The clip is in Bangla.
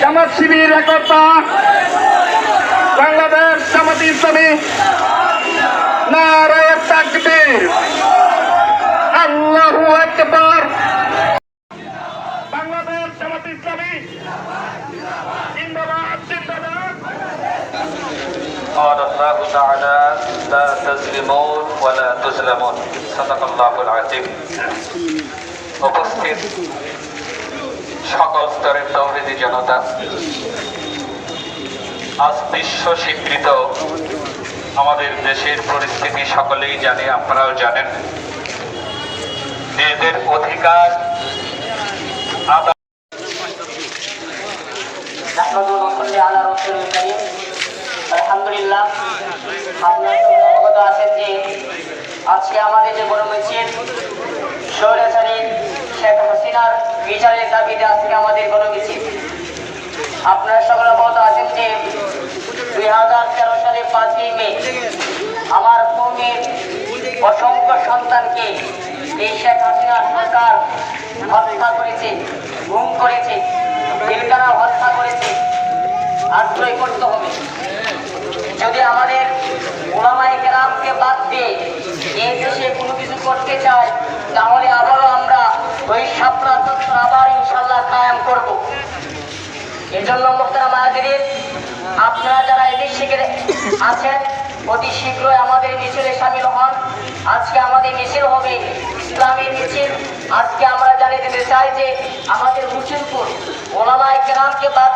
জামাত শিবির একতা বাংলাদেশ জামাত ইসলামী নারায় তাকবীর আল্লাহু আকবার বাংলাদেশ জামাত ইসলামী জিন্দাবাদ জিন্দাবাদ قال الله تعالى لا تظلمون ولا تظلمون صدق الله العظيم উপস্থিত সকল স্তরের তৌহিদি জনতা। আজ বিশ্ব স্বীকৃত আমাদের দেশের পরিস্থিতি সকলেই জানে, আপনারাও জানেন। যে এদের অধিকার আলহামদুলিল্লাহ। অবগত আছেন যে আজকে আমাদের যে বড় মিছিল শেখ হাসিনার বিচারের দাবিতে আজকে আমাদের বড় মিছিল। আপনারা সকলে অবগত আছেন যে দুই হাজার তেরো সালে পাঁচই মে আমার কৌমের অসংখ্য সন্তানকে এই শেখ হাসিনার সরকার হত্যা করেছে ঘুম করেছে হত্যা করেছে। আশ্রয় করতে হবে যদি আমাদের ওলামাই গ্রামকে বাদ দিয়ে এই দেশে কোনো কিছু করতে চায় তাহলে আবারও আমরা ওই স্বপ্ন আবার ইনশাল্লাহ কায়েম করব। এই জন্য মোখতারা মাহাদির আপনারা যারা এদিক শিখে আছেন, অতি শীঘ্রই আমাদের মিছিলে সামিল হন। আজকে আমাদের মিছিল হবে ইসলামী মিছিল। আজকে আমরা জানিয়ে দিতে চাই যে আমাদের মুসিলপুর ওলামাই গ্রামকে বাদ